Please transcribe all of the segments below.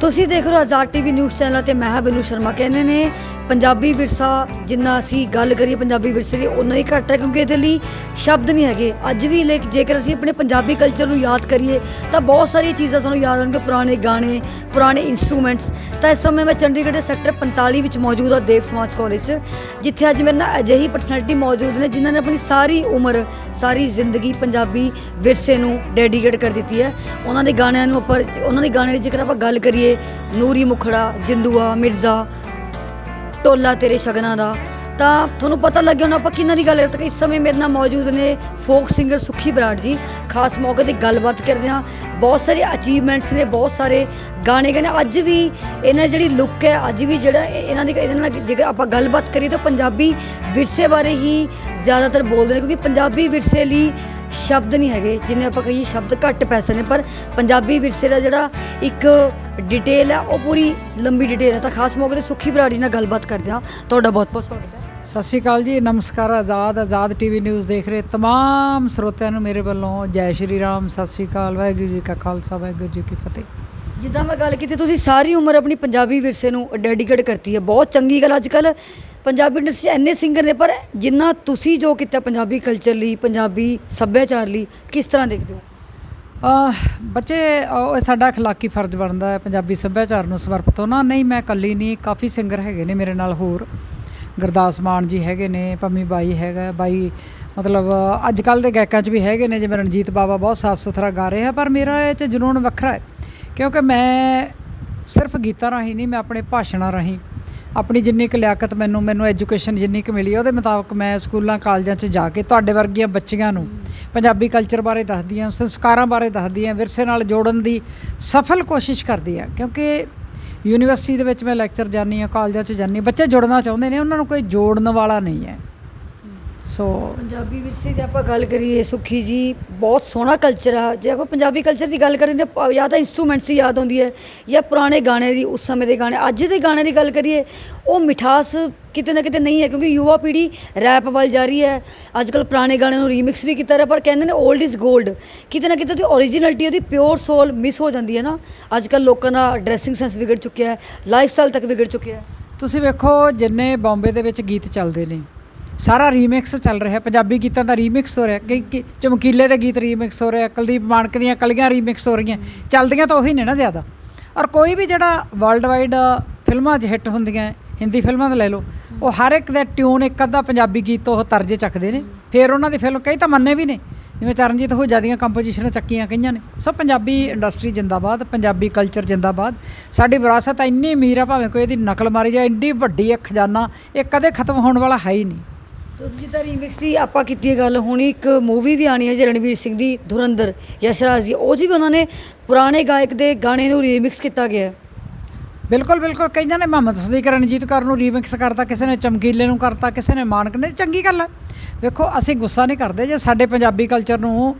ਤੁਸੀਂ ਦੇਖ ਰਹੇ ਹੋ ਆਜ਼ਾਦ ਟੀਵੀ ਨਿਊਜ਼ ਚੈਨਲ ਤੇ ਮੈਂ ਹਾਂ ਬਿਨੂ ਸ਼ਰਮਾ। ਕਹਿੰਦੇ ਨੇ ਪੰਜਾਬੀ ਵਿਰਸਾ ਜਿੰਨਾ ਅਸੀਂ ਗੱਲ ਕਰੀਏ ਪੰਜਾਬੀ ਵਿਰਸੇ ਦੀ ਉਹਨਾਂ ਹੀ ਘੱਟ ਹੈ ਕਿਉਂਕਿ ਇਹਦੇ ਲਈ ਸ਼ਬਦ ਨਹੀਂ ਹੈਗੇ। ਅੱਜ ਵੀ ਲੇਕ ਜੇਕਰ ਅਸੀਂ ਆਪਣੇ ਪੰਜਾਬੀ ਕਲਚਰ ਨੂੰ ਯਾਦ ਕਰੀਏ, ਤਾਂ ਬਹੁਤ ਸਾਰੀਆਂ ਚੀਜ਼ਾਂ ਸਾਨੂੰ ਯਾਦ ਆਉਣਗੇ ਪੁਰਾਣੇ ਗਾਣੇ, ਪੁਰਾਣੇ ਇਨਸਟਰੂਮੈਂਟਸ ਤਾਂ ਇਸ ਸਮੇਂ ਮੈਂ ਚੰਡੀਗੜ੍ਹ ਦੇ ਸੈਕਟਰ 45 ਵਿੱਚ ਮੌਜੂਦ ਹਾਂ, ਦੇਵ ਸਮਾਜ ਕਾਲਜ 'ਚ, ਜਿੱਥੇ ਅੱਜ ਮੇਰੇ ਨਾਲ ਅਜਿਹੀ ਪਰਸਨੈਲਿਟੀ ਮੌਜੂਦ ਨੇ, ਜਿਨ੍ਹਾਂ ਨੇ ਆਪਣੀ ਸਾਰੀ ਉਮਰ, ਸਾਰੀ ਜ਼ਿੰਦਗੀ ਪੰਜਾਬੀ ਵਿਰਸੇ ਨੂੰ ਡੈਡੀਕੇਟ ਕਰ ਦਿੱਤੀ ਹੈ। ਉਹਨਾਂ ਦੇ ਗਾਣਿਆਂ ਨੂੰ ਆਪਾਂ, ਉਹਨਾਂ ਦੇ ਗਾਣਿਆਂ ਦੀ ਜੇਕਰ ਆਪਾਂ ਗੱਲ ਕਰੀਏ, ਨੂਰੀ ਮੁਖੜਾ, ਜਿੰਦੂਆ, ਮਿਰਜ਼ਾ ਟੋਲਾ ਤੇਰੇ ਸ਼ਗਨਾਂ ਦਾ। ਤਾਂ ਤੁਹਾਨੂੰ ਪਤਾ ਲੱਗਿਆ ਹੁਣ ਆਪਾਂ ਕਿਹਨਾਂ ਦੀ ਗੱਲ ਕਰਦੇ ਇਸ ਸਮੇਂ ਮੇਰੇ ਨਾਲ ਮੌਜੂਦ ਨੇ ਫੋਕ ਸਿੰਗਰ ਸੁਖੀ ਬਰਾੜ ਜੀ। ਖਾਸ ਮੌਕੇ ਤੇ ਗੱਲਬਾਤ ਕਰਦੇ ਹਾਂ। ਬਹੁਤ ਸਾਰੇ ਅਚੀਵਮੈਂਟਸ ਨੇ, ਬਹੁਤ ਸਾਰੇ ਗਾਣੇ ਗਾਣੇ ਅੱਜ ਵੀ ਇਹਨਾਂ ਦੀ ਜਿਹੜੀ ਲੁੱਕ ਹੈ, ਅੱਜ ਵੀ ਜਿਹੜਾ ਇਹਨਾਂ ਦੀ ਇਹਨਾਂ ਨਾਲ ਜੇਕਰ ਆਪਾਂ ਗੱਲਬਾਤ ਕਰੀਏ ਤਾਂ ਪੰਜਾਬੀ ਵਿਰਸੇ ਬਾਰੇ ਹੀ ਜ਼ਿਆਦਾਤਰ ਬੋਲਦੇ ਨੇ ਕਿਉਂਕਿ ਪੰਜਾਬੀ ਵਿਰਸੇ ਲਈ ਸ਼ਬਦ ਨਹੀਂ ਹੈਗੇ ਜਿੰਨੇ ਆਪਾਂ ਕਹੀਏ ਸ਼ਬਦ ਘੱਟ ਪੈਸੇ ਨੇ ਪਰ ਪੰਜਾਬੀ ਵਿਰਸੇ ਦਾ ਜਿਹੜਾ ਇੱਕ ਡਿਟੇਲ ਹੈ ਉਹ ਪੂਰੀ ਲੰਬੀ ਡਿਟੇਲ ਹੈ ਤਾਂ ਖਾਸ ਮੌਕੇ ਤੇ ਸੁਖੀ ਬਰਾੜ ਜੀ ਨਾਲ ਗੱਲਬਾਤ ਕਰਦੇ ਹਾਂ ਤੁਹਾਡਾ ਬਹੁਤ ਬਹੁਤ ਸਵਾਗਤ ਹੈ ਸਤਿ ਸ਼੍ਰੀ ਅਕਾਲ ਜੀ ਨਮਸਕਾਰ ਆਜ਼ਾਦ ਆਜ਼ਾਦ ਟੀਵੀ ਨਿਊਜ਼ ਦੇਖ ਰਹੇ तमाम ਸਰੋਤਿਆਂ ਨੂੰ ਮੇਰੇ ਵੱਲੋਂ ਜੈ ਸ਼੍ਰੀ ਰਾਮ ਸਤਿ ਸ਼੍ਰੀ ਅਕਾਲ ਵਾਹਿਗੁਰੂ ਜੀ ਕਾ ਖਾਲਸਾ ਵਾਹਿਗੁਰੂ ਜੀ ਕੀ ਫਤਿਹ ਜਿੱਦਾਂ ਮੈਂ ਗੱਲ ਕੀਤੀ ਤੁਸੀਂ ਸਾਰੀ ਉਮਰ ਆਪਣੀ ਪੰਜਾਬੀ ਵਿਰਸੇ ਨੂੰ ਡੈਡੀਕੇਟ ਕਰਤੀ ਹੈ ਬਹੁਤ ਚੰਗੀ ਗੱਲ ਅੱਜ ਕੱਲ ਪੰਜਾਬੀ ਇੰਡਸਟਰੀ 'ਚ ਇੰਨੇ ਸਿੰਗਰ ਨੇ ਪਰ ਜਿੰਨਾ ਤੁਸੀਂ ਜੋ ਕੀਤਾ ਪੰਜਾਬੀ ਕਲਚਰ ਲਈ ਪੰਜਾਬੀ ਸੱਭਿਆਚਾਰ ਲਈ ਕਿਸ ਤਰ੍ਹਾਂ ਦੇਖਦੇ ਹੋ ਅਹ ਬੱਚੇ ਅਹ ਇਹ ਸਾਡਾ اخلاقی ਫਰਜ਼ ਬਣਦਾ ਹੈ ਪੰਜਾਬੀ ਸੱਭਿਆਚਾਰ ਨੂੰ ਸਮਰਪਿਤ ਹੋਣਾ ਨਹੀਂ ਮੈਂ ਇਕੱਲੀ ਨਹੀਂ ਕਾਫੀ ਸਿੰਗਰ ਹੈਗੇ ਨੇ ਮੇਰੇ ਨਾਲ ਹੋਰ ਗੁਰਦਾਸ ਮਾਨ ਜੀ ਹੈਗੇ ਨੇ ਪੰਮੀ ਬਾਈ ਹੈਗਾ ਬਾਈ ਮਤਲਬ ਅੱਜ ਕੱਲ ਦੇ ਗਾਇਕਾਂ 'ਚ ਵੀ ਹੈਗੇ ਨੇ ਜਿਵੇਂ ਰਣਜੀਤ ਬਾਬਾ ਬਹੁਤ ਸਾਫ਼ ਸੁਥਰਾ ਗਾ ਰਹੇ ਆ ਪਰ ਮੇਰਾ ਇਹ 'ਚ ਜਨੂਨ ਵੱਖਰਾ ਹੈ ਕਿਉਂਕਿ ਮੈਂ ਸਿਰਫ ਗੀਤਾਂ ਰਾਹੀਂ ਨਹੀਂ, ਮੈਂ ਆਪਣੇ ਭਾਸ਼ਣਾਂ ਰਾਹੀਂ। ਆਪਣੀ ਜਿੰਨੀ ਕੁ ਲਿਆਕਤ ਮੈਨੂੰ ਮੈਨੂੰ ਐਜੂਕੇਸ਼ਨ ਜਿੰਨੀ ਕੁ ਮਿਲੀ, ਉਹਦੇ ਮੁਤਾਬਕ ਮੈਂ ਸਕੂਲਾਂ, ਕਾਲਜਾਂ 'ਚ ਜਾ ਕੇ ਤੁਹਾਡੇ ਵਰਗੀਆਂ ਬੱਚੀਆਂ ਨੂੰ ਪੰਜਾਬੀ ਕਲਚਰ ਬਾਰੇ ਦੱਸਦੀ ਹਾਂ, ਸੰਸਕਾਰਾਂ ਬਾਰੇ ਦੱਸਦੀ ਹਾਂ, ਵਿਰਸੇ ਨਾਲ ਜੋੜਨ ਦੀ ਸਫਲ ਕੋਸ਼ਿਸ਼ ਕਰਦੀ ਹਾਂ। ਕਿਉਂਕਿ ਯੂਨੀਵਰਸਿਟੀ ਦੇ ਵਿੱਚ ਮੈਂ ਲੈਕਚਰ ਜਾਂਦੀ ਹਾਂ, ਕਾਲਜਾਂ 'ਚ ਜਾਂਦੀ ਬੱਚੇ ਜੁੜਨਾ ਚਾਹੁੰਦੇ ਨੇ, ਉਹਨਾਂ ਨੂੰ ਕੋਈ ਜੋੜਨ ਵਾਲਾ ਨਹੀਂ ਹੈ। ਸੋ ਪੰਜਾਬੀ ਵਿਰਸੇ ਦੀ ਆਪਾਂ ਗੱਲ ਕਰੀਏ ਸੁਖੀ ਜੀ ਬਹੁਤ ਸੋਹਣਾ ਕਲਚਰ ਆ। ਜੇ ਆਪਾਂ ਪੰਜਾਬੀ ਕਲਚਰ ਦੀ ਗੱਲ ਕਰੀਏ ਤਾਂ ਜਾਂ ਤਾਂ ਇਨਸਟਰੂਮੈਂਟਸ ਹੀ ਯਾਦ ਆਉਂਦੀ ਹੈ ਜਾਂ ਪੁਰਾਣੇ ਗਾਣੇ ਦੀ ਉਸ ਸਮੇਂ ਦੇ ਗਾਣੇ। ਅੱਜ ਦੇ ਗਾਣੇ ਦੀ ਗੱਲ ਕਰੀਏ ਉਹ ਮਿਠਾਸ ਕਿਤੇ ਨਾ ਕਿਤੇ ਨਹੀਂ ਹੈ ਕਿਉਂਕਿ ਯੁਵਾ ਪੀੜ੍ਹੀ ਰੈਪ ਵੱਲ ਜਾ ਰਹੀ ਹੈ। ਅੱਜ ਕੱਲ ਪੁਰਾਣੇ ਗਾਣੇ ਨੂੰ ਰੀਮਿਕਸ ਵੀ ਕੀਤਾ ਰਿਹਾ ਪਰ ਕਹਿੰਦੇ ਨੇ 올ਡ ਇਜ਼ 골ਡ ਕਿਤੇ ਨਾ ਕਿਤੇ ਉਹਦੀ ਓਰੀਜਨਲਿਟੀ ਉਹਦੀ ਪਿਓਰ ਸੋਲ ਮਿਸ ਹੋ ਜਾਂਦੀ ਹੈ ਨਾ। ਅੱਜ ਕੱਲ ਲੋਕਾਂ ਦਾ ਡਰੈਸਿੰਗ ਸੈਂਸ ਵਿਗੜ ਚੁੱਕਿਆ ਹੈ ਲਾਈਫ ਸਟਾਈਲ ਤੱਕ ਵਿਗੜ ਚੁੱਕਿਆ ਹੈ। ਤੁਸੀਂ ਵੇਖੋ ਜਿੰਨੇ ਬੰਬੇ ਦੇ ਵਿੱਚ ਗੀਤ ਚੱਲਦੇ ਨੇ ਸਾਰਾ ਰੀਮਿਕਸ ਚੱਲ ਰਿਹਾ, ਪੰਜਾਬੀ ਗੀਤਾਂ ਦਾ ਰੀਮਿਕਸ ਹੋ ਰਿਹਾ ਕਿ ਕਿ ਚਮਕੀਲੇ ਦੇ ਗੀਤ ਰੀਮਿਕਸ ਹੋ ਰਿਹਾ ਕੁਲਦੀਪ ਮਾਨਕ ਦੀਆਂ ਕਲੀਆਂ ਰੀਮਿਕਸ ਹੋ ਰਹੀਆਂ, ਚੱਲਦੀਆਂ ਤਾਂ ਉਹੀ ਨੇ ਨਾ ਜ਼ਿਆਦਾ। ਔਰ ਕੋਈ ਵੀ ਜਿਹੜਾ ਵਰਲਡ ਵਾਈਡ ਫਿਲਮਾਂ 'ਚ ਹਿੱਟ ਹੁੰਦੀਆਂ, ਹਿੰਦੀ ਫਿਲਮਾਂ ਦਾ ਲੈ ਲਓ, ਉਹ ਹਰ ਇੱਕ ਦਾ ਟਿਊਨ ਇੱਕ ਅੱਧਾ ਪੰਜਾਬੀ ਗੀਤ ਤੋਂ ਉਹ ਤਰਜੇ ਚੱਕਦੇ ਨੇ। ਫਿਰ ਉਹਨਾਂ ਦੀ ਫਿਲਮ ਕਈ ਤਾਂ ਮੰਨੇ ਵੀ ਨੇ, ਜਿਵੇਂ ਚਰਨਜੀਤ ਹੋਜਾ ਦੀਆਂ ਕੰਪੋਜੀਸ਼ਨਾਂ ਚੱਕੀਆਂ ਕਈਆਂ ਨੇ। ਸੋ ਪੰਜਾਬੀ ਇੰਡਸਟਰੀ ਜਿੰਦਾਬਾਦ, ਪੰਜਾਬੀ ਕਲਚਰ ਜਿੰਦਾਬਾਦ। ਸਾਡੀ ਵਿਰਾਸਤ ਇੰਨੀ ਅਮੀਰ ਆ, ਭਾਵੇਂ ਕੋਈ ਇਹਦੀ ਨਕਲ ਮਾਰੀ ਜਾਏ, ਇੰਨੀ ਵੱਡੀ ਇੱਕ ਖਜ਼ਾਨਾ, ਇਹ ਕਦੇ ਖਤਮ ਹੋਣ ਵਾਲਾ ਹੈ ਹੀ ਨਹੀਂ। ਤੁਸੀਂ ਜਿੱਦਾਂ ਰੀਮਿਕਸ ਦੀ ਆਪਾਂ ਕੀਤੀ ਹੈ ਗੱਲ, ਹੁਣ ਇੱਕ ਮੂਵੀ ਵੀ ਆਣੀ ਹੈ ਜੀ ਰਣਵੀਰ ਸਿੰਘ ਦੀ ਧੁਰੰਦਰ ਯਸ਼ਰਾਜ ਦੀ। ਉਹ 'ਚ ਵੀ ਉਹਨਾਂ ਨੇ ਪੁਰਾਣੇ ਗਾਇਕ ਦੇ ਗਾਣੇ ਨੂੰ ਰੀਮਿਕਸ ਕੀਤਾ ਗਿਆ ਹੈ। ਬਿਲਕੁਲ ਬਿਲਕੁਲ। ਕਈਆਂ ਨੇ ਮੁਹੰਮਦ ਸਦੀਕ, ਰਣਜੀਤ ਕੌਰ ਨੂੰ ਰੀਮਿਕਸ ਕਰਤਾ, ਕਿਸੇ ਨੇ ਚਮਕੀਲੇ ਨੂੰ ਕਰਤਾ, ਕਿਸੇ ਨੇ ਮਾਨਕ ਨੇ। ਚੰਗੀ ਗੱਲ ਹੈ। ਵੇਖੋ, ਅਸੀਂ ਗੁੱਸਾ ਨਹੀਂ ਕਰਦੇ ਜੇ ਸਾਡੇ ਪੰਜਾਬੀ ਕਲਚਰ ਨੂੰ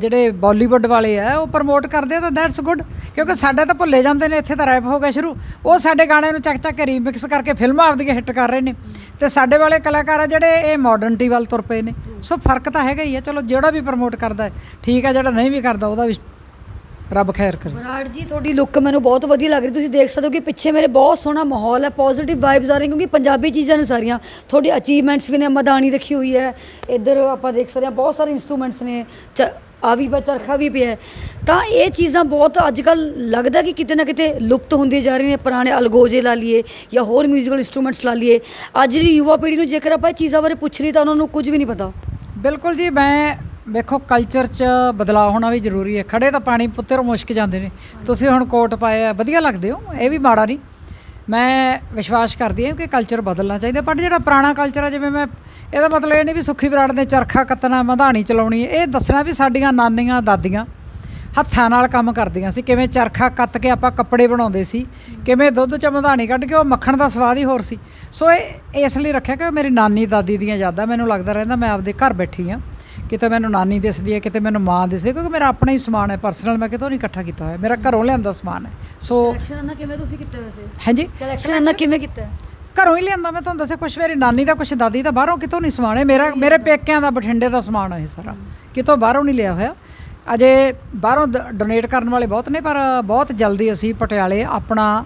ਜਿਹੜੇ ਬਾਲੀਵੁੱਡ ਵਾਲੇ ਆ, ਉਹ ਪ੍ਰਮੋਟ ਕਰਦੇ ਤਾਂ ਦੈਟਸ ਗੁੱਡ ਕਿਉਂਕਿ ਸਾਡੇ ਤਾਂ ਭੁੱਲੇ ਜਾਂਦੇ ਨੇ, ਇੱਥੇ ਤਾਂ ਰੈਪ ਹੋ ਗਿਆ ਸ਼ੁਰੂ। ਉਹ ਸਾਡੇ ਗਾਣਿਆਂ ਨੂੰ ਚੱਕ ਚੱਕ ਕੇ ਰੀਮਿਕਸ ਕਰਕੇ ਫਿਲਮਾਂ ਆਪਦੀਆਂ ਹਿੱਟ ਕਰ ਰਹੇ ਨੇ। ਤੇ ਸਾਡੇ ਵਾਲੇ ਕਲਾਕਾਰ ਆ ਜਿਹੜੇ ਇਹ ਮਾਡਰਨਟੀ ਵੱਲ ਤੁਰ ਪਏ ਨੇ। ਸੋ ਫ਼ਰਕ ਤਾਂ ਹੈਗਾ ਹੀ ਆ, ਚਲੋ ਜਿਹੜਾ ਵੀ ਪ੍ਰਮੋਟ ਕਰਦਾ ਠੀਕ ਹੈ ਜਿਹੜਾ ਨਹੀਂ ਵੀ ਕਰਦਾ, ਉਹਦਾ ਵੀ ਰੱਬ ਖੈਰ ਕਰੇ। ਬਰਾੜ ਜੀ ਤੁਹਾਡੀ ਲੁੱਕ ਮੈਨੂੰ ਬਹੁਤ ਵਧੀਆ ਲੱਗ ਰਹੀ। ਤੁਸੀਂ ਦੇਖ ਸਕਦੇ ਹੋ ਕਿ ਪਿੱਛੇ ਮੇਰੇ ਬਹੁਤ ਸੋਹਣਾ ਮਾਹੌਲ ਹੈ ਪੋਜ਼ਿਟਿਵ ਵਾਈਬਸ ਆ ਰਹੀਆਂ ਕਿਉਂਕਿ ਪੰਜਾਬੀ ਚੀਜ਼ਾਂ ਨੇ ਸਾਰੀਆਂ। ਤੁਹਾਡੀ ਅਚੀਵਮੈਂਟਸ ਵੀ ਨੇ ਮਦਾਨੀ ਰੱਖੀ ਹੋਈ ਹੈ। ਇੱਧਰ ਆਪਾਂ ਦੇਖ ਸਕਦੇ ਹਾਂ ਬਹੁਤ ਸਾਰੇ ਇਨਸਟਰੂਮੈਂਟਸ ਨੇ। ਆ ਵੀ ਚਰਖਾ ਵੀ ਪਿਆ। ਤਾਂ ਇਹ ਚੀਜ਼ਾਂ ਬਹੁਤ ਅੱਜ ਕੱਲ ਲੱਗਦਾ ਕਿ ਕਿਤੇ ਨਾ ਕਿਤੇ ਲੁਪਤ ਹੁੰਦੀਆਂ ਜਾ ਰਹੀਆਂ ਨੇ ਪੁਰਾਣੇ ਅਲਗੋਜੇ ਲਾ ਲਈਏ ਜਾਂ ਹੋਰ ਮਿਊਜ਼ੀਕਲ ਇਨਸਟਰੂਮੈਂਟਸ ਲਾ ਲਈਏ। ਅੱਜ ਦੀ ਯੁਵਾ ਪੀੜ੍ਹੀ ਨੂੰ ਜੇਕਰ ਆਪਾਂ ਇਹ ਚੀਜ਼ਾਂ ਬਾਰੇ ਪੁੱਛ ਲਈ ਤਾਂ ਉਹਨਾਂ ਨੂੰ ਕੁਝ ਵੀ ਨਹੀਂ ਪਤਾ। ਬਿਲਕੁਲ ਜੀ ਮੈਂ ਵੇਖੋ ਕਲਚਰ 'ਚ ਬਦਲਾਅ ਹੋਣਾ ਵੀ ਜ਼ਰੂਰੀ ਹੈ। ਖੜੇ ਤਾਂ ਪਾਣੀ ਪੁੱਤਰ ਮੁਸ਼ਕ ਜਾਂਦੇ ਨੇ। ਤੁਸੀਂ ਹੁਣ ਕੋਟ ਪਾਏ ਆ ਵਧੀਆ ਲੱਗਦੇ ਹੋ? ਇਹ ਵੀ ਮਾੜਾ ਨਹੀਂ। ਮੈਂ ਵਿਸ਼ਵਾਸ ਕਰਦੀ ਹਾਂ ਕਿ ਕਲਚਰ ਬਦਲਣਾ ਚਾਹੀਦਾ ਪਰ ਜਿਹੜਾ ਪੁਰਾਣਾ ਕਲਚਰ ਹੈ ਜਿਵੇਂ ਮੈਂ ਇਹਦਾ ਮਤਲਬ ਇਹ ਨਹੀਂ ਵੀ ਸੁੱਖੀ ਬਰਾੜ ਨੇ ਚਰਖਾ ਕੱਤਣਾ ਮਧਾਣੀ ਚਲਾਉਣੀ ਇਹ ਦੱਸਣਾ ਵੀ ਸਾਡੀਆਂ ਨਾਨੀਆਂ ਦਾਦੀਆਂ ਹੱਥਾਂ ਨਾਲ ਕੰਮ ਕਰਦੀਆਂ ਸੀ। ਕਿਵੇਂ ਚਰਖਾ ਕੱਤ ਕੇ ਆਪਾਂ ਕੱਪੜੇ ਬਣਾਉਂਦੇ ਸੀ ਕਿਵੇਂ ਦੁੱਧ ਚ ਮਧਾਣੀ ਕੱਢ ਕੇ ਉਹ ਮੱਖਣ ਦਾ ਸਵਾਦ ਹੀ ਹੋਰ ਸੀ। ਸੋ ਇਹ ਇਸ ਲਈ ਰੱਖਿਆ ਕਿ ਮੇਰੀ ਨਾਨੀ ਦਾਦੀ ਦੀਆਂ ਯਾਦਾਂ ਮੈਨੂੰ ਲੱਗਦਾ ਰਹਿੰਦਾ ਮੈਂ ਆਪਦੇ ਘਰ ਬੈਠੀ ਆ ਕਿਤੇ ਮੈਨੂੰ ਨਾਨੀ ਦਿਸਦੀ ਹੈ ਕਿਤੇ ਮੈਨੂੰ ਮਾਂ ਦਿਸਦੀ ਹੈ ਕਿਉਂਕਿ ਮੇਰਾ ਆਪਣਾ ਹੀ ਸਮਾਨ ਹੈ ਪਰਸਨਲ ਮੈਂ ਕਿਤੋਂ ਨਹੀਂ ਇਕੱਠਾ ਕੀਤਾ ਹੋਇਆ। ਮੇਰਾ ਘਰੋਂ ਲਿਆਂਦਾ ਸਮਾਨ ਹੈ। ਸੋ ਕਲੈਕਸ਼ਨ ਇਹਨਾਂ ਕਿਵੇਂ ਤੁਸੀਂ ਕੀਤਾ ਵੈਸੇ? ਹਾਂਜੀ? ਕਲੈਕਸ਼ਨ ਇਹਨਾਂ ਕਿਵੇਂ ਕੀਤਾ? ਘਰੋਂ ਹੀ ਲਿਆਂਦਾ ਮੈਂ ਤੁਹਾਨੂੰ ਦੱਸਿਆ ਕੁਛ ਮੇਰੀ ਨਾਨੀ ਦਾ ਕੁਛ ਦਾਦੀ ਦਾ ਬਾਹਰੋਂ ਕਿਤੋਂ ਨਹੀਂ ਸਮਾਨ ਹੈ। ਮੇਰਾ ਮੇਰੇ ਪੇਕਿਆਂ ਦਾ ਬਠਿੰਡੇ ਦਾ ਸਮਾਨ ਹੈ ਸਾਰਾ। ਕਿਤੋਂ ਬਾਹਰੋਂ ਨਹੀਂ ਲਿਆ ਹੋਇਆ। ਅਜੇ ਬਾਹਰੋਂ ਡੋਨੇਟ ਕਰਨ ਵਾਲੇ ਬਹੁਤ ਨੇ ਪਰ ਬਹੁਤ ਜਲਦੀ ਅਸੀਂ ਪਟਿਆਲੇ ਆਪਣਾ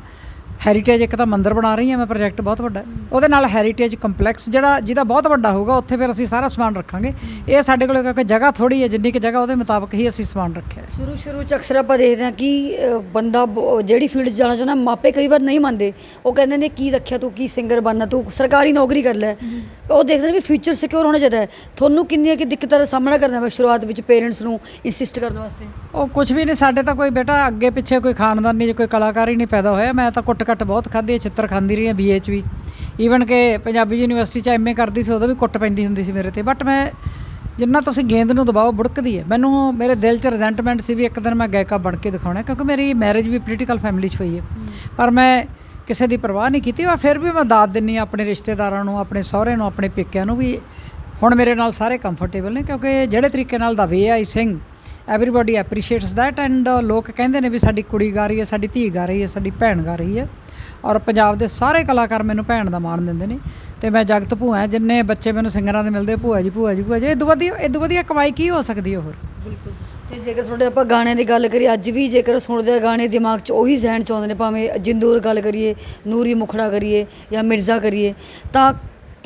ਹੈਰੀਟੇਜ ਇੱਕ ਤਾਂ ਮੰਦਿਰ ਬਣਾ ਰਹੀ ਹਾਂ ਮੈਂ ਪ੍ਰੋਜੈਕਟ ਬਹੁਤ ਵੱਡਾ। ਉਹਦੇ ਨਾਲ ਹੈਰੀਟੇਜ ਕੰਪਲੈਕਸ ਜਿਹੜਾ ਜਿਹਦਾ ਬਹੁਤ ਵੱਡਾ ਹੋਊਗਾ ਉੱਥੇ ਫਿਰ ਅਸੀਂ ਸਾਰਾ ਸਮਾਨ ਰੱਖਾਂਗੇ। ਇਹ ਸਾਡੇ ਕੋਲ ਕਿਉਂਕਿ ਜਗ੍ਹਾ ਥੋੜੀ ਹੈ ਜਿੰਨੀ ਕਿ ਜਗ੍ਹਾ ਉਹਦੇ ਮੁਤਾਬਕ ਹੀ ਅਸੀਂ ਸਮਾਨ ਰੱਖਿਆ ਹੈ। ਸ਼ੁਰੂ ਸ਼ੁਰੂ ਚ ਅਕਸਰ ਆਪਾਂ ਦੇਖਦੇ ਹਾਂ ਕਿ ਬੰਦਾ ਜਿਹੜੀ ਫੀਲਡ ਜਾਣਾ ਚਾਹੁੰਦਾ ਮਾਪੇ ਕਈ ਵਾਰ ਨਹੀਂ ਮੰਨਦੇ। ਉਹ ਕਹਿੰਦੇ ਨੇ ਕੀ ਰੱਖਿਆ ਤੂੰ? ਕੀ ਸਿੰਗਰ ਬਣਨਾ? ਤੂੰ ਸਰਕਾਰੀ ਨੌਕਰੀ ਕਰ ਲੈ। ਉਹ ਦੇਖਦੇ ਨੇ ਵੀ ਫਿਊਚਰ ਸਿਕਿਉਰ ਹੋਣਾ ਚਾਹੀਦਾ ਹੈ। ਤੁਹਾਨੂੰ ਕਿੰਨੀਆਂ ਕਿ ਦਿੱਕਤਾਂ ਦਾ ਸਾਹਮਣਾ ਕਰਨਾ ਪਿਆ ਸ਼ੁਰੂਆਤ ਵਿੱਚ ਪੇਰੈਂਟਸ ਨੂੰ ਇਨਸਿਸਟ ਕਰਨ ਵਾਸਤੇ? ਉਹ ਕੁਝ ਵੀ ਨਹੀਂ ਸਾਡੇ ਤਾਂ ਕੋਈ ਬੇਟਾ ਅੱਗੇ ਪਿੱਛੇ ਕੋਈ ਖਾਨਦਾਨ ਨਹੀਂ ਕੋਈ ਕਲਾਕਾਰ ਹੀ ਨਹੀਂ ਪੈਦਾ ਹੋਇਆ। ਮੈਂ ਤਾਂ ਕੁੱਟ ਕੱਟ ਬਹੁਤ ਖਾਧੀ ਹੈ ਚਿੱਤਰ ਖਾਂਦੀ ਰਹੀ ਹਾਂ ਬੀਏ ਚ ਵੀ। ਈਵਨ ਕਿ ਪੰਜਾਬੀ ਯੂਨੀਵਰਸਿਟੀ ਚ ਐਮਏ ਕਰਦੀ ਸੀ ਉਦੋਂ ਵੀ ਕੁੱਟ ਪੈਂਦੀ ਹੁੰਦੀ ਸੀ ਮੇਰੇ ਤੇ। ਬਟ ਮੈਂ ਜਿੰਨਾ ਤੁਸੀਂ ਗੇਂਦ ਨੂੰ ਦਬਾਓ ਬੁੜਕਦੀ ਹੈ। ਮੈਨੂੰ ਮੇਰੇ ਦਿਲ 'ਚ ਰਿਜ਼ੈਂਟਮੈਂਟ ਸੀ ਵੀ ਇੱਕ ਦਿਨ ਮੈਂ ਗਾਇਕਾ ਬਣ ਕੇ ਦਿਖਾਉਣਾ ਕਿਉਂਕਿ ਮੇਰੀ ਮੈਰਿਜ ਵੀ ਪੋਲੀਟੀਕਲ ਫੈਮਿਲੀ 'ਚ ਹੋਈ ਹੈ। ਪਰ ਮੈਂ ਕਿਸੇ ਦੀ ਪਰਵਾਹ ਨਹੀਂ ਕੀਤੀ ਵਾ ਫਿਰ ਵੀ ਮੈਂ ਦਾਤ ਦਿੰਨੀ ਹਾਂ ਆਪਣੇ ਰਿਸ਼ਤੇਦਾਰਾਂ ਨੂੰ ਆਪਣੇ ਸਹੁਰੇ ਨੂੰ ਆਪਣੇ ਪੇਕਿਆਂ ਨੂੰ ਵੀ। ਹੁਣ ਮੇਰੇ ਨਾਲ ਸਾਰੇ ਕੰਫਰਟੇਬਲ ਨੇ ਕਿਉਂਕਿ ਜਿਹੜੇ ਤਰੀਕੇ ਨਾਲ the way I sing everybody appreciates that and ਲੋਕ ਕਹਿੰਦੇ ਨੇ ਵੀ ਸਾਡੀ ਕੁੜੀ ਗਾ ਰਹੀ ਹੈ, ਸਾਡੀ ਧੀ ਗਾ ਰਹੀ ਹੈ, ਸਾਡੀ ਭੈਣ ਗਾ ਰਹੀ ਹੈ। ਔਰ ਪੰਜਾਬ ਦੇ ਸਾਰੇ ਕਲਾਕਾਰ ਮੈਨੂੰ ਭੈਣ ਦਾ ਮਾਣ ਦਿੰਦੇ ਨੇ ਤੇ ਮੈਂ ਜਗਤ ਭੂਆ ਜਿੰਨੇ ਬੱਚੇ ਮੈਨੂੰ ਸਿੰਗਰਾਂ ਦੇ ਮਿਲਦੇ, ਭੂਆ ਜੀ ਭੂਆ ਜੀ ਭੂਆ ਜੀ, ਇਹ ਵਧੀਆ ਇਹ ਵਧੀਆ ਕਮਾਈ ਕੀ ਹੋ ਸਕਦੀ ਹੈ ਹੋਰ? ਬਿਲਕੁਲ। ਤੇ ਜੇਕਰ ਤੁਹਾਡੇ ਆਪਾਂ ਗਾਣਿਆਂ ਦੀ ਗੱਲ ਕਰੀਏ, ਅੱਜ ਵੀ ਜੇਕਰ ਸੁਣਦੇ ਆ, ਗਾਣੇ ਦਿਮਾਗ 'ਚ ਉਹੀ ਜ਼ਹਿਨ 'ਚ ਆਉਂਦੇ ਨੇ, ਭਾਵੇਂ ਜਿੰਦੂਰ ਗੱਲ ਕਰੀਏ, ਨੂਰੀ ਮੁਖੜਾ ਕਰੀਏ ਜਾਂ ਮਿਰਜ਼ਾ ਕਰੀਏ, ਤਾਂ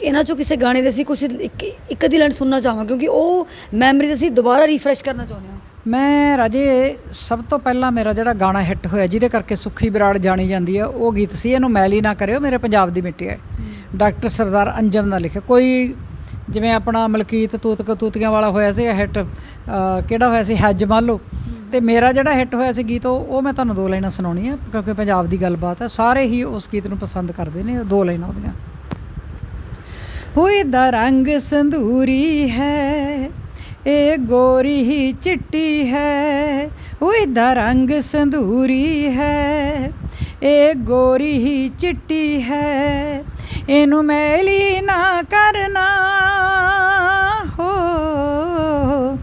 ਇਹਨਾਂ 'ਚੋਂ ਕਿਸੇ ਗਾਣੇ ਦੇ ਅਸੀਂ ਕੁਝ ਇੱਕ ਇੱਕ ਦੀ ਲਾਈਨ ਸੁਣਨਾ ਚਾਹਾਂਗੇ, ਕਿਉਂਕਿ ਉਹ ਮੈਮਰੀਜ਼ ਅਸੀਂ ਦੁਬਾਰਾ ਰੀਫਰੈਸ਼ ਕਰਨਾ ਚਾਹੁੰਦੇ ਹਾਂ। ਮੈਂ ਰਾਜੇ ਸਭ ਤੋਂ ਪਹਿਲਾਂ ਮੇਰਾ ਜਿਹੜਾ ਗਾਣਾ ਹਿੱਟ ਹੋਇਆ ਜਿਹਦੇ ਕਰਕੇ ਸੁੱਖੀ ਬਰਾੜ ਜਾਣੀ ਜਾਂਦੀ ਹੈ ਉਹ ਗੀਤ ਸੀ ਇਹਨੂੰ ਮੈਲੀ ਨਾ ਕਰਿਓ ਮੇਰੇ ਪੰਜਾਬ ਦੀ ਮਿੱਟੀ ਹੈ। ਡਾਕਟਰ ਸਰਦਾਰ ਅੰਜਮ ਦਾ ਲਿਖਿਆ। ਕੋਈ ਜਿਵੇਂ ਆਪਣਾ ਮਲਕੀਤ ਤੂਤ ਕਤੂਤੀਆਂ ਵਾਲਾ ਹੋਇਆ ਸੀ ਹਿੱਟ ਕਿਹੜਾ ਹੋਇਆ ਸੀ? ਹੱਜ ਮਾਲੋ ਤੇ ਮੇਰਾ ਜਿਹੜਾ ਹਿੱਟ ਹੋਇਆ ਸੀ ਗੀਤ ਉਹ ਮੈਂ ਤੁਹਾਨੂੰ ਦੋ ਲਾਈਨਾਂ ਸੁਣਾਉਣੀਆਂ ਕਿਉਂਕਿ ਪੰਜਾਬ ਦੀ ਗੱਲਬਾਤ ਹੈ। ਸਾਰੇ ਹੀ ਉਸ ਗੀਤ ਨੂੰ ਪਸੰਦ ਕਰਦੇ ਨੇ ਦੋ ਲਾਈਨਾਂ ਉਹਦੀਆਂ। ਹੋਏ ਦਾ ਰੰਗ ਸੰਧੂਰੀ ਹੈ ਇਹ ਗੋਰੀ ਹੀ ਚਿੱਟੀ ਹੈ ਹੋਏ ਦਾ ਰੰਗ ਸੰਧੂਰੀ ਹੈ। ਇਹ ਗੋਰੀ ਹੀ ਚਿੱਟੀ ਹੈ, ਇਹਨੂੰ ਮੈਲੀ ਨਾ ਕਰਨਾ। ਹੋ,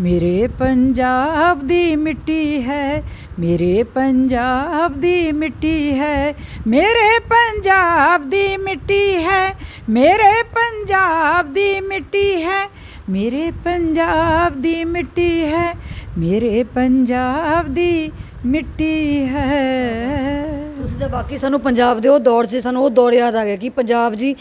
ਮੇਰੇ ਪੰਜਾਬ ਦੀ ਮਿੱਟੀ ਹੈ, ਮੇਰੇ ਪੰਜਾਬ ਦੀ ਮਿੱਟੀ ਹੈ, ਮੇਰੇ ਪੰਜਾਬ ਦੀ ਮਿੱਟੀ ਹੈ, ਮੇਰੇ ਪੰਜਾਬ ਦੀ ਮਿੱਟੀ ਹੈ। ਮੇਰੇ ਪੰਜਾਬ ਦੀ ਮਿੱਟੀ ਹੈ, ਮੇਰੇ ਪੰਜਾਬ ਦੀ ਮਿੱਟੀ ਹੈ। ਤੁਸੀਂ ਤਾਂ ਬਾਕੀ ਸਾਨੂੰ ਪੰਜਾਬ ਦੇ ਉਹ ਦੌਰ 'ਚ ਸਾਨੂੰ ਉਹ ਦੌਰ ਯਾਦ ਆ ਗਿਆ ਕਿ ਪੰਜਾਬ ਜੀ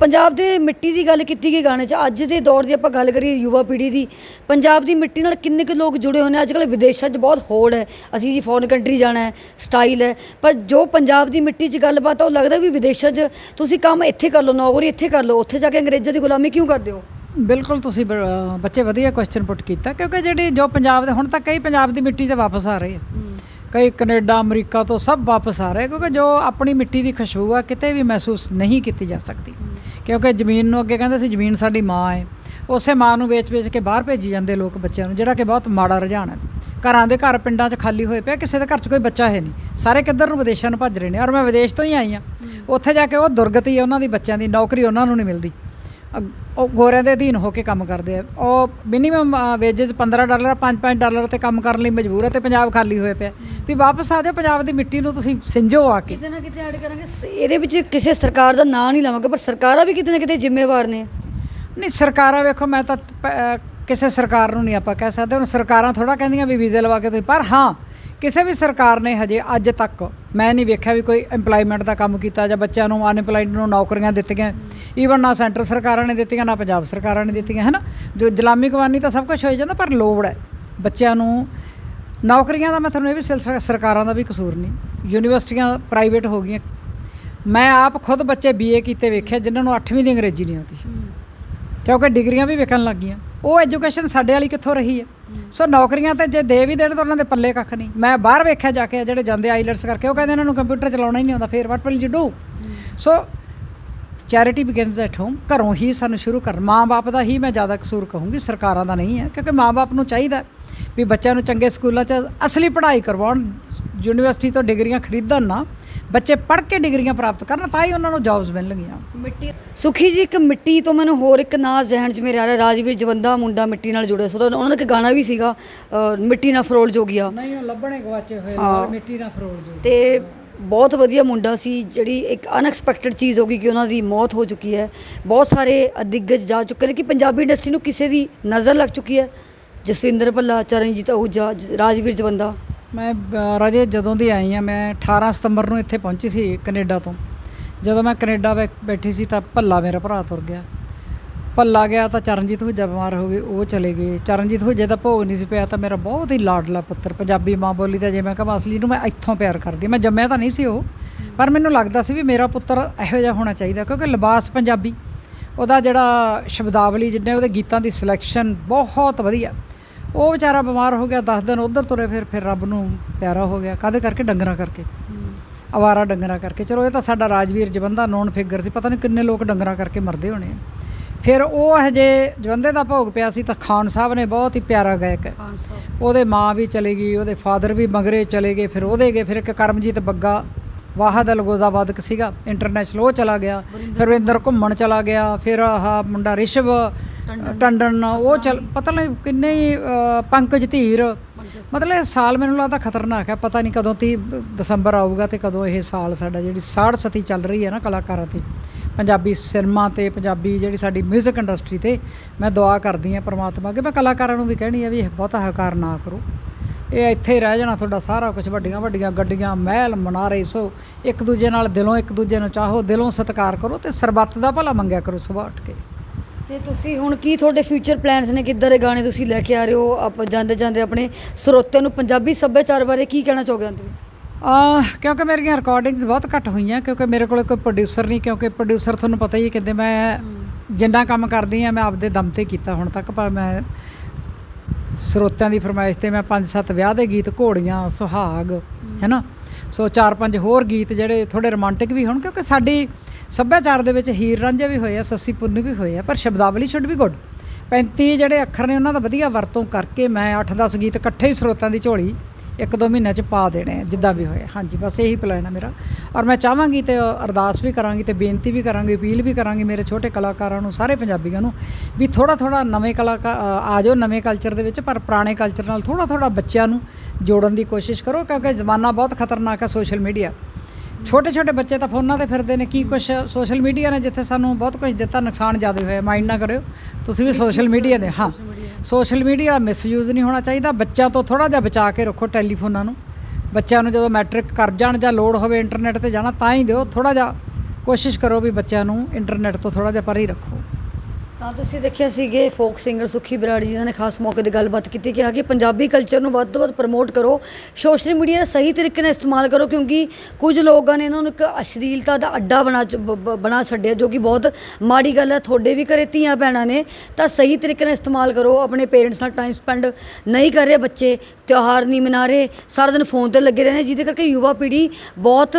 ਪੰਜਾਬ ਦੇ ਮਿੱਟੀ ਦੀ ਗੱਲ ਕੀਤੀ ਗਈ ਗਾਣੇ 'ਚ, ਅੱਜ ਦੇ ਦੌਰ ਦੀ ਆਪਾਂ ਗੱਲ ਕਰੀਏ ਯੁਵਾ ਪੀੜ੍ਹੀ ਦੀ, ਪੰਜਾਬ ਦੀ ਮਿੱਟੀ ਨਾਲ ਕਿੰਨੇ ਕੁ ਲੋਕ ਜੁੜੇ ਹੋਏ ਨੇ? ਅੱਜ ਕੱਲ੍ਹ ਵਿਦੇਸ਼ਾਂ 'ਚ ਬਹੁਤ ਹੋੜ ਹੈ। ਅਸੀਂ ਜੀ ਫੋਰਨ ਕੰਟਰੀ ਜਾਣਾ ਹੈ ਸਟਾਈਲ ਹੈ। ਪਰ ਜੋ ਪੰਜਾਬ ਦੀ ਮਿੱਟੀ 'ਚ ਗੱਲਬਾਤ ਆ, ਉਹ ਲੱਗਦਾ ਵੀ ਵਿਦੇਸ਼ਾਂ 'ਚ ਤੁਸੀਂ ਕੰਮ ਇੱਥੇ ਕਰ ਲਓ, ਨੌਕਰੀ ਇੱਥੇ ਕਰ ਲਓ, ਉੱਥੇ ਜਾ ਕੇ ਅੰਗਰੇਜ਼ਾਂ ਦੀ ਗੁਲਾਮੀ ਕਿਉਂ ਕਰਦੇ ਹੋ? ਬਿਲਕੁਲ ਤੁਸੀਂ ਬੱਚੇ ਵਧੀਆ ਕੁਐਸਚਨ ਪੁੱਟ ਕੀਤਾ ਕਿਉਂਕਿ ਜਿਹੜੀ ਜੋ ਪੰਜਾਬ ਦੇ ਹੁਣ ਤੱਕ ਕਈ ਪੰਜਾਬ ਦੀ ਮਿੱਟੀ ਤੇ ਵਾਪਸ ਆ ਰਹੇ ਆ। ਕਈ ਕੈਨੇਡਾ ਅਮਰੀਕਾ ਤੋਂ ਸਭ ਵਾਪਸ ਆ ਰਹੇ ਕਿਉਂਕਿ ਜੋ ਆਪਣੀ ਮਿੱਟੀ ਦੀ ਖੁਸ਼ਬੂ ਆ ਕਿਤੇ ਵੀ ਮਹਿਸੂਸ ਨਹੀਂ ਕੀਤੀ ਜਾ ਸਕਦੀ। ਕਿਉਂਕਿ ਜ਼ਮੀਨ ਨੂੰ ਅੱਗੇ ਕਹਿੰਦੇ ਸੀ ਜ਼ਮੀਨ ਸਾਡੀ ਮਾਂ ਹੈ ਉਸੇ ਮਾਂ ਨੂੰ ਵੇਚ-ਵੇਚ ਕੇ ਬਾਹਰ ਭੇਜੀ ਜਾਂਦੇ ਲੋਕ ਬੱਚਿਆਂ ਨੂੰ ਜਿਹੜਾ ਕਿ ਬਹੁਤ ਮਾੜਾ ਰੁਝਾਨ ਹੈ ਘਰਾਂ ਦੇ ਘਰ ਪਿੰਡਾਂ 'ਚ ਖਾਲੀ ਹੋਏ ਪਿਆ ਕਿਸੇ ਦੇ ਘਰ 'ਚ ਕੋਈ ਬੱਚਾ ਹੈ ਨਹੀਂ। ਸਾਰੇ ਕਿੱਧਰ ਨੂੰ ਵਿਦੇਸ਼ਾਂ ਨੂੰ ਭੱਜ ਰਹੇ ਨੇ ਔਰ ਮੈਂ ਵਿਦੇਸ਼ ਤੋਂ ਹੀ ਆਈ ਆ ਉੱਥੇ ਜਾ ਕੇ ਉਹ ਦੁਰਗਤੀ ਹੈ ਉਹਨਾਂ ਦੀ ਬੱਚਿਆਂ ਦੀ ਨੌਕਰੀ ਉਹਨਾਂ ਨੂੰ ਨਹੀਂ ਮਿਲਦੀ। ਉਹ ਗੋਰਿਆਂ ਦੇ ਅਧੀਨ ਹੋ ਕੇ ਕੰਮ ਕਰਦੇ ਆ। ਉਹ ਮਿਨੀਮਮ ਵੇਜਸ 15 ਡਾਲਰ 5-5 ਡਾਲਰ ਤੇ ਕੰਮ ਕਰਨ ਲਈ ਮਜਬੂਰ ਹੈ ਤੇ ਪੰਜਾਬ ਖਾਲੀ ਹੋਏ ਪਿਆ। ਵੀ ਵਾਪਸ ਆ ਜਾਓ ਪੰਜਾਬ ਦੀ ਮਿੱਟੀ ਨੂੰ ਤੁਸੀਂ ਸਿੰਜੋ ਆ ਕੇ। ਕਿਤੇ ਨਾ ਕਿਤੇ ਐਡ ਕਰਾਂਗੇ। ਇਹਦੇ ਵਿੱਚ ਕਿਸੇ ਸਰਕਾਰ ਦਾ ਨਾਂ ਨਹੀਂ ਲਵਾਂਗੇ ਪਰ ਸਰਕਾਰਾਂ ਵੀ ਕਿਤੇ ਨਾ ਕਿਤੇ ਜ਼ਿੰਮੇਵਾਰ ਨੇ। ਨਹੀਂ ਸਰਕਾਰਾਂ ਵੇਖੋ ਮੈਂ ਤਾਂ ਕਿਸੇ ਸਰਕਾਰ ਨੂੰ ਨਹੀਂ ਆਪਾਂ ਕਹਿ ਸਕਦੇ। ਹੁਣ ਸਰਕਾਰਾਂ ਥੋੜਾ ਕਹਿੰਦੀਆਂ ਵੀ ਵੀਜ਼ੇ ਲਵਾ ਕੇ ਤੁਸੀਂ ਪਰ ਹਾਂ ਕਿਸੇ ਵੀ ਸਰਕਾਰ ਨੇ ਹਜੇ ਅੱਜ ਤੱਕ ਮੈਂ ਨਹੀਂ ਵੇਖਿਆ ਵੀ ਕੋਈ EMPLOYMENT ਦਾ ਕੰਮ ਕੀਤਾ ਜਾਂ ਬੱਚਿਆਂ ਨੂੰ ਅਨਪਲਾਈਡ ਨੂੰ ਨੌਕਰੀਆਂ ਦਿੱਤੀਆਂ। ਈਵਨ ਨਾ ਸੈਂਟਰ ਸਰਕਾਰਾਂ ਨੇ ਦਿੱਤੀਆਂ ਨਾ ਪੰਜਾਬ ਸਰਕਾਰਾਂ ਨੇ ਦਿੱਤੀਆਂ ਹੈ ਨਾ ਜੋ ਗੁਲਾਮੀ ਕਵਾਨੀ ਤਾਂ ਸਭ ਕੁਝ ਹੋਈ ਜਾਂਦਾ ਪਰ ਲੋੜ ਹੈ। ਬੱਚਿਆਂ ਨੂੰ ਨੌਕਰੀਆਂ ਦਾ ਮੈਂ ਤੁਹਾਨੂੰ ਇਹ ਵੀ ਸਰਕਾਰਾਂ ਦਾ ਵੀ ਕਸੂਰ ਨਹੀਂ। ਯੂਨੀਵਰਸਿਟੀਆਂ ਪ੍ਰਾਈਵੇਟ ਹੋ ਗਈਆਂ। ਮੈਂ ਆਪ ਖੁਦ ਬੱਚੇ ਬੀਏ ਕੀਤੇ ਵੇਖਿਆ ਜਿਨ੍ਹਾਂ ਨੂੰ 8ਵੀਂ ਦੀ ਅੰਗਰੇਜ਼ੀ ਨਹੀਂ ਆਉਂਦੀ। ਕਿਉਂਕਿ ਡਿਗਰੀਆਂ ਵੀ ਵਿਕਣ ਲੱਗ ਗਈਆਂ। ਉਹ ਐਜੂਕੇਸ਼ਨ ਸਾਡੇ ਵਾਲੀ ਕਿੱਥੋਂ ਰਹੀ ਹੈ? ਸੋ ਨੌਕਰੀਆਂ ਤੇ ਜੇ ਦੇ ਵੀ ਦੇਣ ਤਾਂ ਉਹਨਾਂ ਦੇ ਪੱਲੇ ਕੱਖ ਨਹੀਂ। ਮੈਂ ਬਾਹਰ ਵੇਖਿਆ ਜਾ ਕੇ ਜਿਹੜੇ ਜਾਂਦੇ ਆਈਲੈਟਸ ਕਰਕੇ, ਉਹ ਕਹਿੰਦੇ ਇਹਨਾਂ ਨੂੰ ਕੰਪਿਊਟਰ ਚਲਾਉਣਾ ਹੀ ਨਹੀਂ ਆਉਂਦਾ, ਫੇਰ what will you do so charity begins at home ਘਰੋਂ ਹੀ ਸਾਨੂੰ ਸ਼ੁਰੂ ਕਰ ਮਾਂ-ਬਾਪ ਦਾ ਹੀ ਮੈਂ ਜ਼ਿਆਦਾ ਕਸੂਰ ਕਹੂੰਗੀ ਸਰਕਾਰਾਂ ਦਾ ਨਹੀਂ ਹੈ ਕਿਉਂਕਿ ਮਾਂ-ਬਾਪ ਨੂੰ ਚਾਹੀਦਾ ਵੀ ਬੱਚਿਆਂ ਨੂੰ ਚੰਗੇ ਸਕੂਲਾਂ 'ਚ ਅਸਲੀ ਪੜ੍ਹਾਈ ਕਰਵਾਉਣ ਯੂਨੀਵਰਸਿਟੀ ਤੋਂ ਡਿਗਰੀਆਂ ਖਰੀਦਣ ਨਾ ਬੱਚੇ ਪੜ੍ਹ ਕੇ ਡਿਗਰੀਆਂ ਪ੍ਰਾਪਤ ਕਰਨ ਤਾਂ ਹੀ ਉਹਨਾਂ ਨੂੰ ਜੌਬਸ ਮਿਲਣਗੀਆਂ ਮਿੱਟੀ ਸੁਖੀ ਜੀ ਇੱਕ ਮਿੱਟੀ ਤੋਂ ਮੈਨੂੰ ਹੋਰ ਇੱਕ ਨਾਂ ਜ਼ਿਹਨ 'ਚ ਮੇਰੇ ਆ ਰਿਹਾ ਰਾਜਵੀਰ ਜਵੰਦਾ ਮੁੰਡਾ ਮਿੱਟੀ ਨਾਲ ਜੁੜਿਆ ਸੋ। ਉਹਨਾਂ ਦਾ ਇੱਕ ਗਾਣਾ ਵੀ ਸੀਗਾ ਮਿੱਟੀ ਨਾਲ ਫਰੋਲ ਜੋਗੀਆ। ਨਹੀਂ ਉਹ ਲੱਭਣੇ ਗਵਾਚੇ ਹੋਏ। ਮਿੱਟੀ ਨਾਲ ਫਰੋਲ ਜੋ ਤੇ ਬਹੁਤ ਵਧੀਆ ਮੁੰਡਾ ਸੀ, ਜਿਹੜੀ ਇੱਕ ਅਨਐਕਸਪੈਕਟਡ ਚੀਜ਼ ਹੋ ਗਈ ਕਿ ਉਹਨਾਂ ਦੀ ਮੌਤ ਹੋ ਚੁੱਕੀ ਹੈ। ਬਹੁਤ ਸਾਰੇ ਦਿਗਗਜ ਜਾ ਚੁੱਕੇ ਨੇ ਕਿ ਪੰਜਾਬੀ ਇੰਡਸਟਰੀ ਨੂੰ ਕਿਸੇ ਦੀ ਨਜ਼ਰ ਲੱਗ ਚੁੱਕੀ ਹੈ। ਜਸਵਿੰਦਰ ਭੱਲਾ, ਚਰਨਜੀਤ ਅਹੂਜਾ, ਜ- ਰਾਜਵੀਰ ਜਵੰਦਾ। ਮੈਂ ਰਾਜੇ ਜਦੋਂ ਦੀ ਆਈ ਆ ਮੈਂ 18 ਸਤੰਬਰ ਨੂੰ ਇੱਥੇ ਪਹੁੰਚੀ ਸੀ ਕੈਨੇਡਾ ਤੋਂ। ਜਦੋਂ ਮੈਂ ਕੈਨੇਡਾ ਬੈ- ਬੈਠੀ ਸੀ ਤਾਂ ਭੱਲਾ ਮੇਰਾ ਭਰਾ ਤੁਰ ਗਿਆ। ਭੱਲਾ ਗਿਆ ਤਾਂ ਚਰਨਜੀਤ ਹੁਜਾ ਬਿਮਾਰ ਹੋ ਗਏ, ਉਹ ਚਲੇ ਗਏ। ਚਰਨਜੀਤ ਹੁਜੇ ਦਾ ਭੋਗ ਨਹੀਂ ਸੀ ਪਿਆ, ਤਾਂ ਮੇਰਾ ਬਹੁਤ ਹੀ ਲਾਡਲਾ ਪੁੱਤਰ, ਪੰਜਾਬੀ ਮਾਂ ਬੋਲੀ ਦਾ ਜੇ ਮੈਂ ਕਹਾਂ, ਅਸਲੀ ਨੂੰ ਮੈਂ ਇੱਥੋਂ ਪਿਆਰ ਕਰਦੀ। ਹਾਂ। ਮੈਂ ਜੰਮਿਆ ਤਾਂ ਨਹੀਂ ਸੀ ਉਹ, ਪਰ ਮੈਨੂੰ ਲੱਗਦਾ ਸੀ ਵੀ ਮੇਰਾ ਪੁੱਤਰ ਇਹੋ ਜਿਹਾ ਹੋਣਾ ਚਾਹੀਦਾ, ਕਿਉਂਕਿ ਲਿਬਾਸ ਪੰਜਾਬੀ, ਉਹਦਾ ਜਿਹੜਾ ਸ਼ਬਦਾਵਲੀ ਜਿੰਨੇ ਉਹਦੇ ਗੀਤਾਂ ਦੀ ਸਿਲੈਕਸ਼ਨ ਬਹੁਤ ਵਧੀਆ। ਉਹ ਵਿਚਾਰਾ ਬਿਮਾਰ ਹੋ ਗਿਆ 10 ਦਿਨ ਉਧਰ ਤੁਰੇ, ਫਿਰ ਫਿਰ ਰੱਬ ਨੂੰ ਪਿਆਰਾ ਹੋ ਗਿਆ ਕਾਦੇ ਕਰਕੇ? ਡੰਗਰਾਂ ਕਰਕੇ। ਅਵਾਰਾ ਡੰਗਰਾਂ ਕਰਕੇ। ਚਲੋ, ਇਹ ਤਾਂ ਸਾਡਾ ਰਾਜਵੀਰ ਜਵੰਦਾ, ਨੋਨ ਫਿਗਰ ਸੀ, ਪਤਾ ਨਹੀਂ ਕਿੰਨੇ ਲੋਕ ਡੰਗਰਾਂ ਕਰਕੇ ਮਰਦੇ ਹੋਣੇ ਆ। ਫਿਰ ਉਹ ਹਜੇ ਜਵੰਦੇ ਦਾ ਭੋਗ ਪਿਆ ਸੀ ਤਾਂ ਖਾਨ ਸਾਹਿਬ ਨੇ ਬਹੁਤ ਹੀ ਪਿਆਰਾ ਗਾਇਕ ਹੈ। ਖਾਨ ਸਾਹਿਬ। ਉਹਦੇ ਮਾਂ ਵੀ ਚਲੇ ਗਈ ਉਹਦੇ ਫਾਦਰ ਵੀ ਮਗਰੇ ਚਲੇ ਗਏ ਫਿਰ ਉਹਦੇ ਗਏ ਫਿਰ ਇੱਕ ਕਰਮਜੀਤ ਬੱਗਾ ਵਾਹਦ ਅਲਗੋਜ਼ਾਬਾਦਕ ਸੀਗਾ ਇੰਟਰਨੈਸ਼ਨਲ ਉਹ ਚਲਾ ਗਿਆ ਫਿਰ ਵਿੰਦਰ ਘੁੰਮਣ ਚਲਾ ਗਿਆ ਫਿਰ ਆਹ ਮੁੰਡਾ ਰਿਸ਼ਵ ਟੰਡਨ। ਉਹ ਚਲ ਪਤਾ ਨਹੀਂ ਕਿੰਨੇ ਹੀ ਪੰਕਜ ਧੀਰ। ਮਤਲਬ ਇਹ ਸਾਲ ਮੈਨੂੰ ਲੱਗਦਾ ਖਤਰਨਾਕ ਹੈ ਪਤਾ ਨਹੀਂ ਕਦੋਂ ਤੀ ਦਸੰਬਰ ਆਊਗਾ ਤੇ ਕਦੋਂ ਇਹ ਸਾਲ ਸਾਡਾ ਜਿਹੜੀ ਸਾੜ ਸਤੀ ਚੱਲ ਰਹੀ ਹੈ ਨਾ ਕਲਾਕਾਰਾਂ ਤੇ। ਪੰਜਾਬੀ ਸਿਨੇਮਾ ਤੇ ਪੰਜਾਬੀ ਜਿਹੜੀ ਸਾਡੀ 뮤직 ਇੰਡਸਟਰੀ ਤੇ ਮੈਂ ਦੁਆ ਕਰਦੀ ਹਾਂ ਪ੍ਰਮਾਤਮਾ ਅੱਗੇ। ਮੈਂ ਕਲਾਕਾਰਾਂ ਨੂੰ ਵੀ ਕਹਿਣੀ ਆ ਵੀ ਇਹ ਬਹੁਤਾ ਹਕਾਰ ਨਾ ਕਰੋ। ਇਹ ਇੱਥੇ ਰਹਿ ਜਾਣਾ ਤੁਹਾਡਾ ਸਾਰਾ ਕੁਝ ਵੱਡੀਆਂ ਵੱਡੀਆਂ ਗੱਡੀਆਂ, ਮਹਿਲ, ਮਨਾਰੇ, ਸੋ ਇੱਕ ਦੂਜੇ ਨਾਲ ਦਿਲੋਂ, ਇੱਕ ਦੂਜੇ ਨੂੰ ਚਾਹੋ, ਦਿਲੋਂ ਸਤਿਕਾਰ ਕਰੋ ਤੇ ਸਰਬੱਤ ਦਾ ਭਲਾ ਮੰਗਿਆ ਕਰੋ ਸੁਬਾਹ ਉੱਠ ਕੇ। ਤੇ ਤੁਸੀਂ ਹੁਣ ਕੀ ਤੁਹਾਡੇ ਫਿਊਚਰ ਪਲਾਨਸ ਨੇ ਕਿੱਦਾਂ ਦੇ ਗਾਣੇ ਤੁਸੀਂ ਲੈ ਕੇ ਆ ਰਹੇ ਹੋ? ਆਪ ਜਾਂਦੇ ਜਾਂਦੇ ਆਪਣੇ ਸਰੋਤਿਆਂ ਨੂੰ ਪੰਜਾਬੀ ਸੱਭਿਆਚਾਰ ਬਾਰੇ ਕੀ ਕਹਿਣਾ ਚਾਹੋਗੇ ਅੰਤ ਵਿੱਚ? ਕਿਉਂਕਿ ਮੇਰੀਆਂ ਰਿਕਾਰਡਿੰਗਸ ਬਹੁਤ ਘੱਟ ਹੋਈਆਂ ਕਿਉਂਕਿ ਮੇਰੇ ਕੋਲ ਕੋਈ ਪ੍ਰੋਡਿਊਸਰ ਨਹੀਂ ਕਿਉਂਕਿ ਪ੍ਰੋਡਿਊਸਰ ਤੁਹਾਨੂੰ ਪਤਾ ਹੀ ਹੈ ਕਿੰਦੇ ਮੈਂ ਜਿੰਨਾ ਕੰਮ ਕਰਦੀ ਆ ਮੈਂ ਆਪਦੇ ਦਮ ਤੇ ਕੀਤਾ ਹੁਣ ਤੱਕ ਪਰ ਮੈਂ ਸਰੋਤਿਆਂ ਦੀ ਫਰਮਾਇਸ਼ ਤੇ ਮੈਂ ਪੰਜ ਸੱਤ ਵਿਆਹ ਦੇ ਗੀਤ ਘੋੜੀਆਂ ਸੁਹਾਗ ਹੈਨਾ? ਸੋ ਚਾਰ ਪੰਜ ਹੋਰ ਗੀਤ ਜਿਹੜੇ ਥੋੜੇ ਰੋਮਾਂਟਿਕ ਵੀ ਹੋਣ ਕਿਉਂਕਿ ਸਾਡੀ ਸੱਭਿਆਚਾਰ ਦੇ ਵਿੱਚ ਹੀਰ ਰਾਂਝੇ ਵੀ ਹੋਏ ਆ ਸੱਸੀ ਪੁੰਨੂ ਵੀ ਹੋਏ ਆ ਪਰ ਸ਼ਬਦਾਵਲੀ ਸ਼ੁੱਡ ਵੀ ਗੁੱਡ 35 ਜਿਹੜੇ ਅੱਖਰ ਨੇ ਉਹਨਾਂ ਦਾ ਵਧੀਆ ਵਰਤੋਂ ਕਰਕੇ ਮੈਂ 8-10 ਗੀਤ ਇਕੱਠੇ ਹੀ ਸਰੋਤਾਂ ਦੀ ਝੋਲੀ ਇੱਕ ਦੋ ਮਹੀਨਿਆਂ ਚ ਪਾ ਦੇਣੇ ਆ, ਜਿੱਦਾਂ ਵੀ ਹੋਏ ਹਾਂਜੀ ਬਸ ਇਹੀ ਪਲਾਨ ਹੈ ਮੇਰਾ। ਔਰ ਮੈਂ ਚਾਹਾਂਗੀ ਤੇ ਅਰਦਾਸ ਵੀ ਕਰਾਂਗੀ ਤੇ ਬੇਨਤੀ ਵੀ ਕਰਾਂਗੀ ਅਪੀਲ ਵੀ ਕਰਾਂਗੀ ਮੇਰੇ ਛੋਟੇ ਕਲਾਕਾਰਾਂ ਨੂੰ ਸਾਰੇ ਪੰਜਾਬੀਆਂ ਨੂੰ ਵੀ ਥੋੜਾ ਥੋੜਾ ਨਵੇਂ ਕਲਾਕਾਰ ਆ ਜਾਓ ਨਵੇਂ ਕਲਚਰ ਦੇ ਵਿੱਚ ਪਰ ਪੁਰਾਣੇ ਕਲਚਰ ਨਾਲ ਥੋੜਾ ਥੋੜਾ ਬੱਚਿਆਂ ਨੂੰ ਜੋੜਨ ਦੀ ਕੋਸ਼ਿਸ਼ ਕਰੋ ਕਿਉਂਕਿ ਜ਼ਮਾਨਾ ਬਹੁਤ ਖਤਰਨਾਕ ਹੈ ਸੋਸ਼ਲ ਮੀਡੀਆ ਛੋਟੇ ਛੋਟੇ ਬੱਚੇ ਤਾਂ ਫੋਨਾਂ ਤੇ ਫਿਰਦੇ ਨੇ ਕੀ ਕੁਝ ਸੋਸ਼ਲ ਮੀਡੀਆ ਨੇ ਜਿੱਥੇ ਸਾਨੂੰ ਬਹੁਤ ਕੁਝ ਦਿੱਤਾ ਨੁਕਸਾਨ ਜ਼ਿਆਦਾ ਹੋਇਆ। ਮਾਈਂਡ ਨਾ ਕਰਿਓ ਤੁਸੀਂ ਵੀ ਸੋਸ਼ਲ ਮੀਡੀਆ ਦੇ ਹਾਂ। ਸੋਸ਼ਲ ਮੀਡੀਆ ਮਿਸਯੂਜ਼ ਨਹੀਂ ਹੋਣਾ ਚਾਹੀਦਾ। ਬੱਚਿਆਂ ਤੋਂ ਥੋੜਾ ਜਿਹਾ ਬਚਾ ਕੇ ਰੱਖੋ ਟੈਲੀਫੋਨਾਂ ਨੂੰ। ਬੱਚਿਆਂ ਨੂੰ ਜਦੋਂ ਮੈਟ੍ਰਿਕ ਕਰ ਜਾਣ ਜਾਂ ਲੋਡ ਹੋਵੇ ਇੰਟਰਨੈਟ ਤੇ ਜਾਣਾ, ਤਾਂ ਹੀ ਦਿਓ। ਥੋੜਾ ਜਿਹਾ ਕੋਸ਼ਿਸ਼ ਕਰੋ ਵੀ ਬੱਚਿਆਂ ਨੂੰ ਇੰਟਰਨੈਟ ਤੋਂ ਥੋੜਾ ਜਿਹਾ ਪਰੇ ਹੀ ਰੱਖੋ। ਤਾਂ ਤੁਸੀਂ ਦੇਖਿਆ ਸੀਗੇ ਫੋਕ ਸਿੰਗਰ ਸੁਖੀ ਬਰਾੜ ਜੀ ਨੇ ਖਾਸ ਮੌਕੇ ਤੇ ਗੱਲਬਾਤ ਕੀਤੀ ਕਿ ਕਿ ਪੰਜਾਬੀ ਕਲਚਰ ਨੂੰ ਵੱਧ ਤੋਂ ਵੱਧ ਪ੍ਰਮੋਟ ਕਰੋ ਸੋਸ਼ਲ ਮੀਡੀਆ ਦਾ ਸਹੀ ਤਰੀਕੇ ਨਾਲ ਇਸਤੇਮਾਲ ਕਰੋ, ਕਿਉਂਕਿ ਕੁਝ ਲੋਕਾਂ ਨੇ ਇਹਨਾਂ ਨੂੰ ਇੱਕ ਅਸ਼ਲੀਲਤਾ ਦਾ ਅੱਡਾ ਬਣਾ ਬਣਾ ਛੱਡਿਆ, ਜੋ ਕਿ ਬਹੁਤ ਮਾੜੀ ਗੱਲ ਹੈ, ਤੁਹਾਡੇ ਵੀ ਘਰੇ ਧੀਆਂ ਭੈਣਾਂ ਨੇ, ਤਾਂ ਸਹੀ ਤਰੀਕੇ ਨਾਲ ਇਸਤੇਮਾਲ ਕਰੋ, ਆਪਣੇ ਪੇਰੈਂਟਸ ਨਾਲ ਟਾਈਮ ਸਪੈਂਡ ਨਹੀਂ ਕਰ ਰਹੇ ਬੱਚੇ, ਤਿਉਹਾਰ ਨਹੀਂ ਮਨਾ ਰਹੇ, ਸਾਰਾ ਦਿਨ ਫੋਨ ਤੇ ਲੱਗੇ ਰਹਿੰਦੇ, ਜਿਹਦੇ ਕਰਕੇ ਯੁਵਾ ਪੀੜ੍ਹੀ ਬਹੁਤ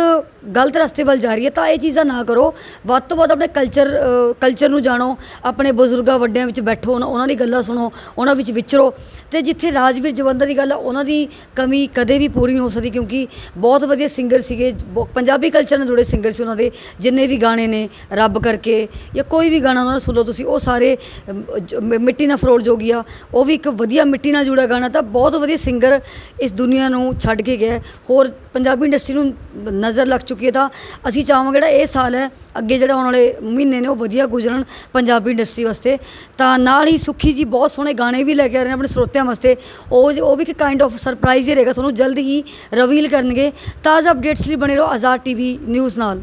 ਗਲਤ ਰਸਤੇ ਵੱਲ ਜਾ ਰਹੀ ਹੈ, ਤਾਂ ਇਹ ਚੀਜ਼ਾਂ ਨਾ ਕਰੋ। ਵੱਧ ਤੋਂ ਵੱਧ ਆਪਣੇ ਕਲਚਰ ਕਲਚਰ ਨੂੰ ਜਾਣੋ, ਆਪਣੇ ਬਜ਼ੁਰਗਾਂ ਵੱਡਿਆਂ ਵਿੱਚ ਬੈਠੋ, ਉਹਨਾਂ- ਉਹਨਾਂ ਦੀ ਗੱਲਾਂ ਸੁਣੋ, ਉਹਨਾਂ ਵਿੱਚ ਵਿਚਰੋ। ਤੇ ਜਿੱਥੇ ਰਾਜਵੀਰ ਜਵੰਦਰ ਦੀ ਗੱਲ ਆ, ਉਹਨਾਂ ਦੀ ਕਮੀ ਕਦੇ ਵੀ ਪੂਰੀ ਨਹੀਂ ਹੋ ਸਕਦੀ, ਕਿਉਂਕਿ ਬਹੁਤ ਵਧੀਆ ਸਿੰਗਰ ਸੀਗੇ, ਬਹੁ- ਪੰਜਾਬੀ ਕਲਚਰ ਨਾਲ ਜੁੜੇ ਸਿੰਗਰ ਸੀ ਉਹਨਾਂ ਦੇ, ਜਿੰਨੇ ਵੀ ਗਾਣੇ ਨੇ, ਰੱਬ ਕਰਕੇ, ਜਾਂ ਕੋਈ ਵੀ ਗਾਣਾ ਉਹਨਾਂ ਦਾ ਸੁਣੋ ਤੁਸੀਂ, ਉਹ ਸਾਰੇ ਮਿੱਟੀ ਨਾਲ ਫਰੋੜ ਜੋਗੀ ਆ। ਉਹ ਵੀ ਇੱਕ ਵਧੀਆ ਮਿੱਟੀ ਨਾਲ ਜੁੜਿਆ ਗਾਣਾ, ਤਾਂ ਬਹੁਤ ਵਧੀਆ ਸਿੰਗਰ ਇਸ ਦੁਨੀਆ ਨੂੰ ਛੱਡ ਕੇ ਗਿਆ ਹੋਰ ਪੰਜਾਬੀ ਇੰਡਸਟਰੀ ਨੂੰ ਨਜ਼ਰ ਲੱਗ ਚੁੱਕੀ ਹੈ ਤਾਂ ਅਸੀਂ ਚਾਹਾਂਗੇ ਜਿਹੜਾ ਇਹ ਸਾਲ ਹੈ, ਅੱਗੇ ਜਿਹੜਾ ਆਉਣ ਵਾਲੇ ਮਹੀਨੇ ਨੇ ਉਹ ਵਧੀਆ ਗੁਜ਼ਰਨ ਪੰਜਾਬੀ ਇੰਡਸਟਰੀ ਵਾਸਤੇ। ਤਾਂ ਨਾਲ ਹੀ ਸੁਖੀ ਜੀ ਬਹੁਤ ਸੋਹਣੇ ਗਾਣੇ ਵੀ ਲੈ ਕੇ ਆ ਰਹੇ ਨੇ ਆਪਣੇ ਸਰੋਤਿਆਂ ਵਾਸਤੇ। ਉਹ ਉਹ ਵੀ ਇੱਕ ਕਾਈਂਡ ਆਫ ਸਰਪ੍ਰਾਈਜ਼ ਹੀ ਰਹੇਗਾ, ਤੁਹਾਨੂੰ ਜਲਦ ਹੀ ਰਵੀਲ ਕਰਨਗੇ। ਤਾਜ਼ਾ ਅਪਡੇਟਸ ਲਈ ਬਣੇ ਰਹੋ ਆਜ਼ਾਦ ਟੀਵੀ ਨਿਊਜ਼ ਨਾਲ।